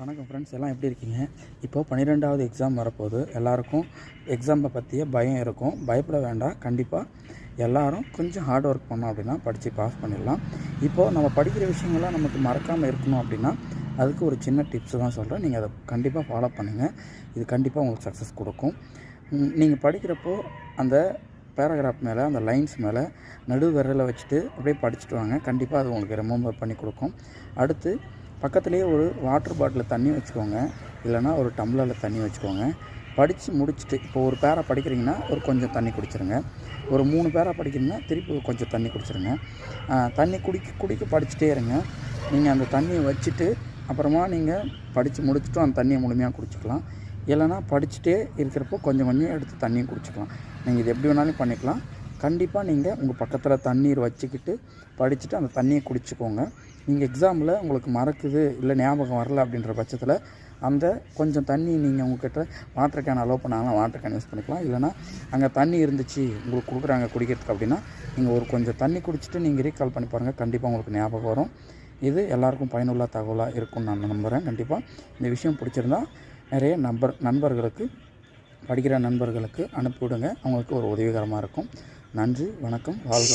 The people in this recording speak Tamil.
வணக்கம் ஃப்ரெண்ட்ஸ் எல்லாம் எப்படி இருக்கீங்க? இப்போது பன்னிரெண்டாவது எக்ஸாம் வரப்போகுது. எல்லாருக்கும் எக்ஸாமை பற்றிய பயம் இருக்கும். பயப்பட வேண்டாம். கண்டிப்பாக எல்லோரும் கொஞ்சம் ஹார்ட் ஒர்க் பண்ணோம் அப்படின்னா படித்து பாஸ் பண்ணிடலாம். இப்போது நம்ம படிக்கிற விஷயங்கள்லாம் நமக்கு மறக்காமல் இருக்கணும் அப்படின்னா அதுக்கு ஒரு சின்ன டிப்ஸ் தான் சொல்கிறேன் நீங்கள் அதை கண்டிப்பாக ஃபாலோ பண்ணுங்கள் இது கண்டிப்பாக உங்களுக்கு சக்ஸஸ் கொடுக்கும். நீங்கள் படிக்கிறப்போ அந்த பேராகிராஃப் மேலே அந்த லைன்ஸ் மேலே நடு விரலை வச்சுட்டு அப்படியே படிச்சுட்டு வாங்க. கண்டிப்பாக அது உங்களுக்கு ரிமம்பர் பண்ணி கொடுக்கும். அடுத்து பக்கத்துலேயே ஒரு வாட்டர் பாட்டிலில் தண்ணி வச்சுக்கோங்க. இல்லைன்னா ஒரு டம்ளரில் தண்ணி வச்சுக்கோங்க. படித்து முடிச்சுட்டு இப்போ ஒரு பேரா படிக்கிறீங்கன்னா ஒரு கொஞ்சம் தண்ணி குடிச்சிருங்க. ஒரு மூணு பேரா படிக்கிறீங்கன்னா திருப்பி ஒரு கொஞ்சம் தண்ணி குடிச்சிருங்க. தண்ணி குடிக்க குடிக்க படிச்சுட்டே இருங்க. நீங்கள் அந்த தண்ணியை வச்சுட்டு அப்புறமா நீங்கள் படித்து முடிச்சுட்டும் அந்த தண்ணியை முழுமையாக குடிச்சிக்கலாம். இல்லைன்னா படிச்சுட்டே இருக்கிறப்போ கொஞ்சம் கொஞ்சம் எடுத்து தண்ணியும் குடிச்சிக்கலாம். நீங்கள் இது எப்படி வேணாலும் பண்ணிக்கலாம். கண்டிப்பாக நீங்கள் உங்கள் பக்கத்தில் தண்ணீர் வச்சுக்கிட்டு படிச்சுட்டு அந்த தண்ணியை குடிச்சிக்கோங்க. நீங்கள் எக்ஸாமில் உங்களுக்கு மறக்குது இல்லை ஞாபகம் வரல அப்படின்ற பட்சத்தில் அந்த கொஞ்சம் தண்ணி நீங்கள் உங்ககிட்ட வாட்டர் கேன் அலோவ் பண்ணாங்கன்னா வாட்டர் கேன் யூஸ் பண்ணிக்கலாம். இல்லைனா அங்கே தண்ணி இருந்துச்சு உங்களுக்கு கொடுக்குறாங்க குடிக்கிறதுக்கு அப்படின்னா நீங்கள் ஒரு கொஞ்சம் தண்ணி குடிச்சிட்டு நீங்கள் ரீகால் பண்ணி பாருங்கள் கண்டிப்பாக உங்களுக்கு ஞாபகம் வரும். இது எல்லாருக்கும் பயனுள்ள தகவலாக இருக்கும்னு நான் நம்புகிறேன் கண்டிப்பாக இந்த விஷயம் பிடிச்சிருந்தா நிறைய நம்பர் நண்பர்களுக்கு படிக்கிற நண்பர்களுக்கு அனுப்பிவிடுங்க. அவங்களுக்கு ஒரு உதவிகரமாக இருக்கும். நன்றி வணக்கம் வாழ்க